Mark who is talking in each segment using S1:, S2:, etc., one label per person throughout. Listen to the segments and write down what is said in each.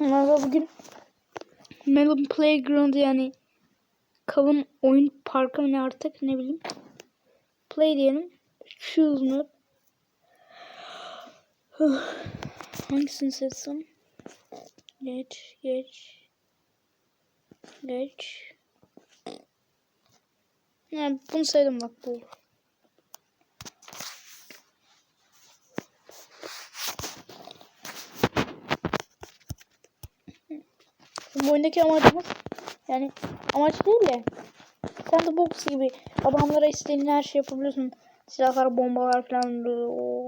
S1: Valla bugün Melon Playground yani kalın oyun parkı ne artık ne bileyim. Play diyelim. Choose map. Hangisini seçsem? Geç, geç. Geç. Yani bunu sevdim bak bu oyundaki amacımız yani amaç değil de sen de box gibi adamlara istediğin her şey yapabiliyorsun. Silahlar, bombalar falan, o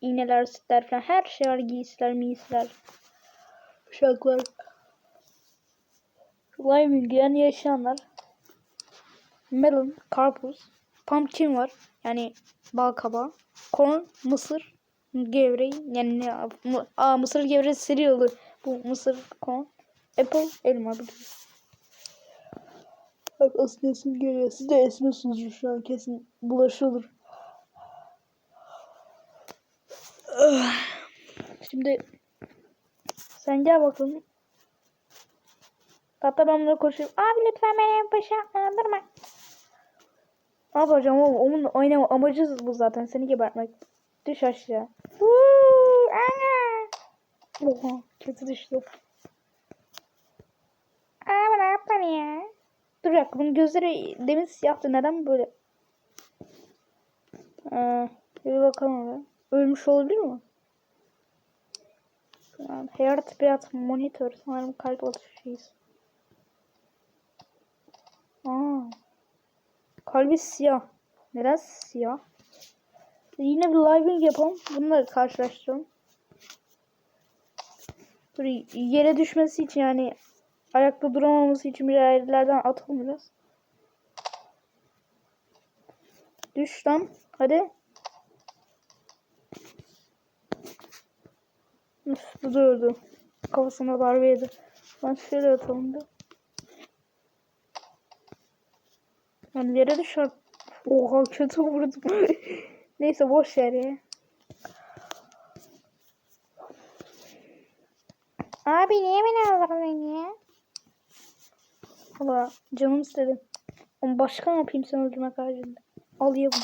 S1: iğneler, sitler falan her şey var. Giysiler, miysiler, uşaklar. Living yani yaşayanlar. Melon, karpuz, pumpkin var. Yani bal kabağı. Corn, mısır, gevreği. Yani ne? Aa, mısır gevreği seriyalı. Bu mısır, corn. Apple, elma biliyorsun. Bak esim geliyor. Siz de esmiyorsunuz şu an kesin bulaşılır. Şimdi sen gel bakalım. Hatta ben bunları koşayım. Abi lütfen beni başa andırma. Ne yapacağım oğlum? Onun oynama amacı bu zaten. Seni gebertmek. Düş aşağı. Woo, ana. Oha kötü düştü. Yaptın ya? Dur dakika bunun gözleri demin siyahtı. Neden böyle? Ee, bir bakalım oraya. Ölmüş olabilir mi? Heart Beat Monitor. Sanırım kalp atışıyız. Aa. Kalbi siyah. Neden siyah? Yine bir living yapalım. Bunları karşılaştıralım. Dur yere düşmesi için yani ayakta duramaması için bir yerlerden atalım biraz. Düş lan. Hadi. Üf, bu da öldü. Kafasına darbe yedi. Ben şöyle atalım da. Yani yere düşer. Oha kötü vurdum. Neyse boş ver ya. Abi niye beni aldırdın ya? Valla canım istedi. Ama başka ne yapayım sen öldürmek haricinde? Al ye bunu.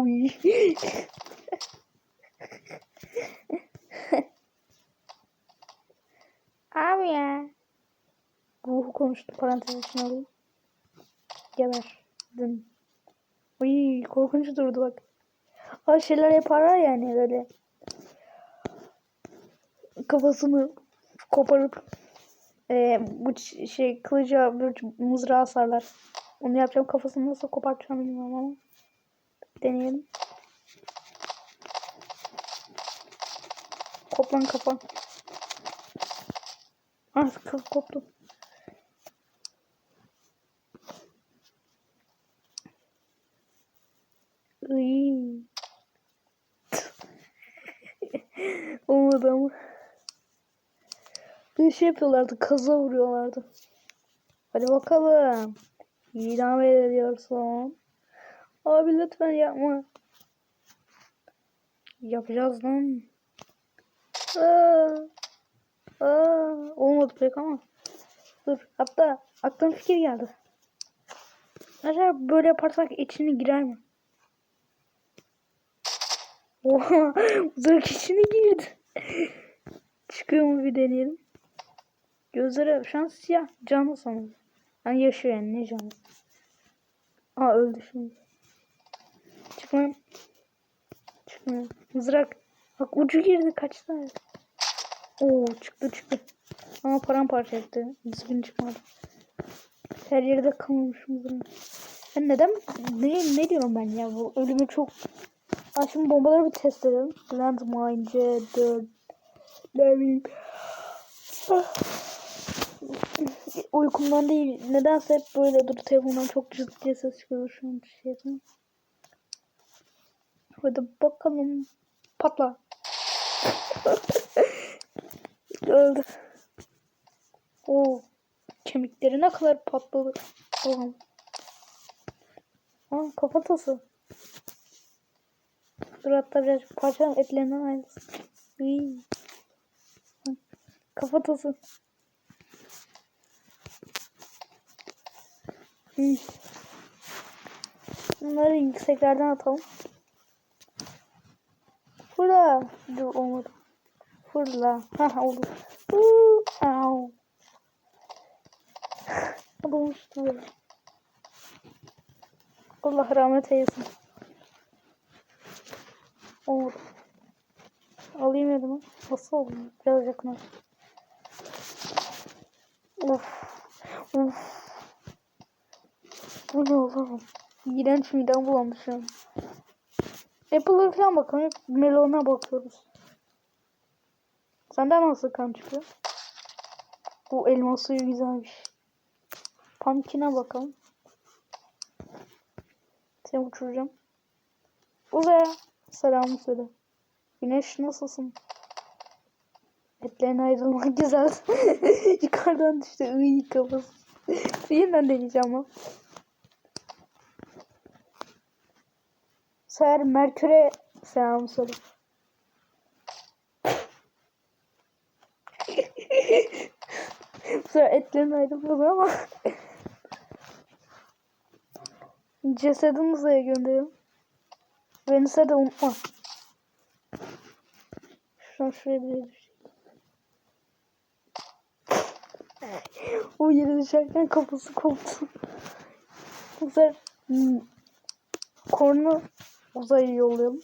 S1: Oy. Abi ya. Ruhu konuştu parantez içine alayım. Geber. Dın. Uy korkunç durdu bak. Ha şeyler yaparlar yani böyle. Kafasını koparıp e, bu şey kılıca mızrağı asarlar. Onu yapacağım kafasını nasıl kopartacağım bilmiyorum ama. Deneyelim. Koplan kafa. Ah koptu. Iy. Olmadı ama. Bir şey yapıyorlardı. Kaza vuruyorlardı. Hadi bakalım. İdam ediyorsun. Abi lütfen yapma. Yapacağız lan. Aa, aa, olmadı pek ama. Dur. Hatta aklıma fikir geldi. Acaba böyle yaparsak içine girer mi? Oha. Uzak içine girdi. Çıkıyor mu bir deneyelim. Gözleri şu an siyah. Canlı sanırım. Yani yaşıyor yani ne canlı. Aa öldü şimdi. Çıkmıyor. Çıkmıyor. Mızrak. Bak ucu girdi kaçtı. Oo çıktı çıktı. Ama paramparça etti. Düzgün çıkmadı. Her yerde kalmamış mızrak. Ben neden ne, ne diyorum ben ya bu ölümü çok Ha şimdi bombaları bir test edelim. Landmine C4 Ne. Uykumdan değil. Nedense hep böyle dur telefondan çok diye ses çıkıyor şu an şey yapayım. Hadi bakalım. Patla. Öldü. Oo. Kemikleri ne kadar patladı. Oğlum. Aa kafatası. Dur hatta birazcık parçalan etlerinden ayrılsın. Kafatası. Bunları yükseklerden atalım. Fırla. Dur olmadı. Fırla. Ha oldu. Uuu. Au. Olmuştu böyle. Allah rahmet eylesin. Olmadı. Alayım dedim. Nasıl oldu? Biraz yakın. Of. Of. Bu ne oğlum? İğrenç midem an. Apple'a falan bakalım. Melon'a bakıyoruz. Senden nasıl kan çıkıyor? Bu elma suyu güzelmiş. Pumpkin'e bakalım. Seni uçuracağım. Uzaya selamı söyle. Güneş nasılsın? Etlerin ayrılmak güzel. Yukarıdan düştü. Iy kafası. Yeniden deneyeceğim ama. Seher Merkür'e selam söyle. Bu sefer etlerin ayrılmadı ama. Cesedini uzaya gönderiyorum. Venüs'e de unutma. Şuradan şuraya yere düşecek. O yere düşerken kafası koptu. Bu sefer kornu uzaya yollayalım.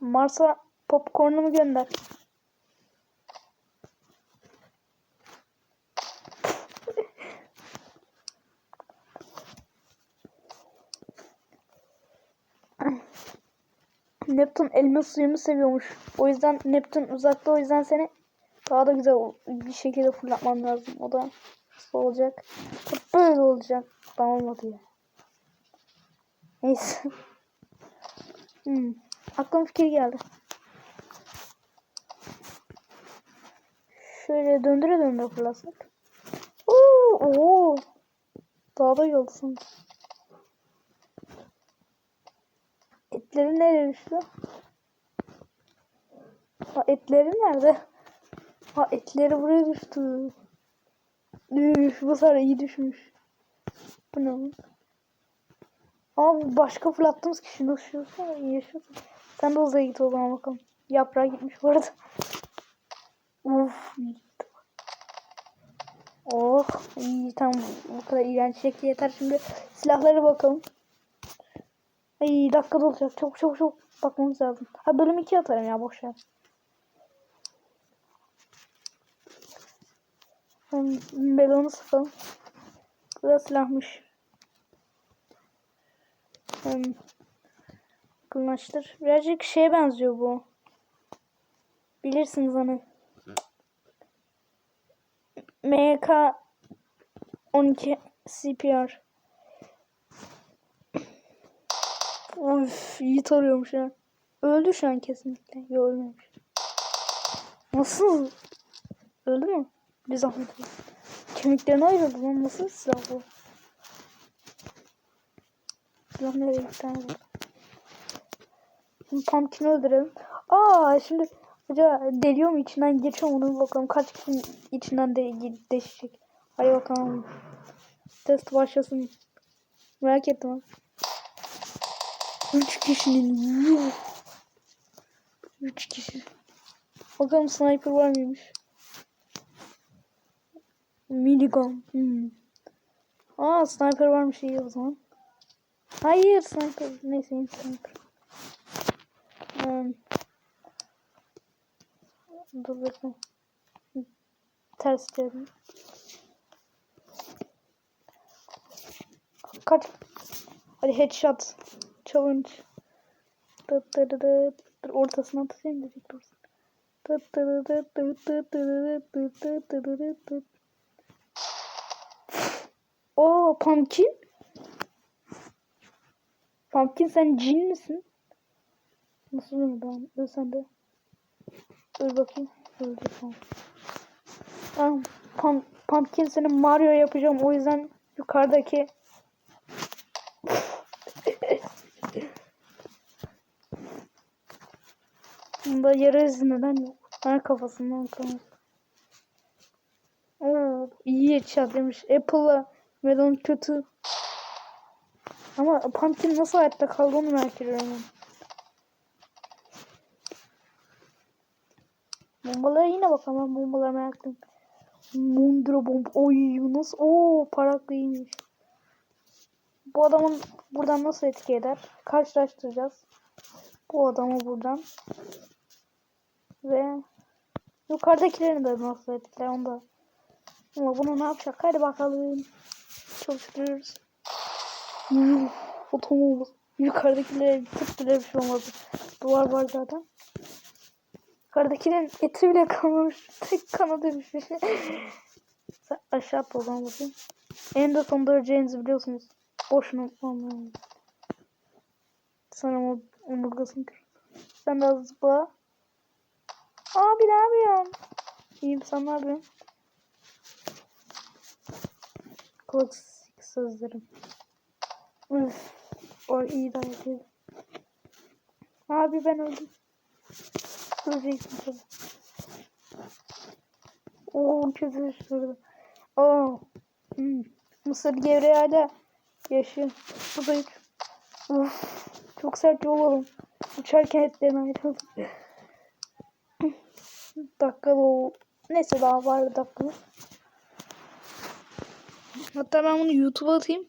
S1: Mars'a popcornumu gönder. Neptün elma suyumu seviyormuş. O yüzden Neptün uzakta o yüzden seni daha da güzel bir şekilde fırlatmam lazım. O da olacak? Böyle olacak. Tamam olmadı ya. Neyse. Hmm. Aklıma fikir geldi. Şöyle döndüre döndüre fırlatsak. Oo, oo. Daha da yolsun. Etleri nereye düştü? Ha etleri nerede? Ha etleri buraya düştü. Üf, bu sefer iyi düşmüş. Bu ne? Ama bu başka fırlattığımız kişi nasıl yaşıyorsa iyi yaşıyorsa. Sen de uzaya git o zaman bakalım. Yaprağı gitmiş bu arada. Uf. gitti. Oh iyi tamam bu kadar iğrenç şekli yeter şimdi silahlara bakalım. Ay dakika dolacak çok çok çok bakmamız lazım. Ha bölüm 2 atarım ya boş. Melonu sıkalım. Bu da silahmış. Hmm. Kılmaçtır. Birazcık şeye benziyor bu. Bilirsiniz hani. MK 12 CPR. Of iyi tarıyormuş ya. Öldü şu an kesinlikle. Yok ölmemiş. Nasıl? Öldü mü? Bir zahmet. oldu. Kemiklerine ayrıldı lan. Nasıl silah bu? Silah nereye gitti? Şimdi Pumpkin'i öldürelim. Aa şimdi acaba deliyor mu içinden geçiyor mu onu bakalım. Kaç kişinin içinden de deşecek. Hadi bakalım. Test başlasın. Merak ettim. Üç kişinin. Üç kişi. Bakalım sniper var mıymış? Minigun. Hmm. Aa sniper varmış iyi o zaman. Hayır sniper. Neyse sniper. Hmm. Dur bekle. Ters çevirdim. Kaç. Hadi headshot. Challenge. Tıt tırı tıt. Dur ortasına atayım dedik dursun. Tıt tırı tıt tıt tıt tırı tıt tıt tırı tıt. Oo pumpkin. Pumpkin sen cin misin? Nasıl lan? Öl sen de. Öl bakayım. Öldü tamam. Tamam. Pump, pumpkin seni Mario yapacağım. O yüzden yukarıdaki Bunda yara izi neden yok? Ha kafasından kan. Oo, iyi headshot demiş. Apple'la Melon kötü. Ama Pumpkin nasıl hayatta kaldı onu merak ediyorum. Bombalara yine bakalım. Bombalara meraklıyım. Mundra bomba. Oy nasıl? Oo paraklıymış. Bu adamın buradan nasıl etki eder? Karşılaştıracağız. Bu adamı buradan. Ve yukarıdakilerini de nasıl etkiler onu da. Ama bunu ne yapacak? Hadi bakalım. Çalıştırıyoruz. Otomobil. Yukarıdakilere tık bile bir şey olmadı. Duvar var zaten. Yukarıdakilerin eti bile kalmamış. Tek kanadı düşmüş. Sen aşağı zaman bakayım. En de sonunda öleceğinizi biliyorsunuz. Boşuna anlamıyorum. Sana o omurgasını kır. Sen de az zıpla. Abi ne yapıyorsun? İyiyim sen ne yapıyorsun? Klasik sözlerim. Üf. O iyi yedi. Abi ben öldüm. Öleceksin tabii. Oo kötü şurada. Oo. Hmm. Mısır gevreği hala yaşıyor. Bu da üç. Uf. Çok sert yol alın. Uçarken etlerini ayrıldı. dakikalı o. Neyse daha var dakikalı. Hatta ben bunu YouTube'a atayım.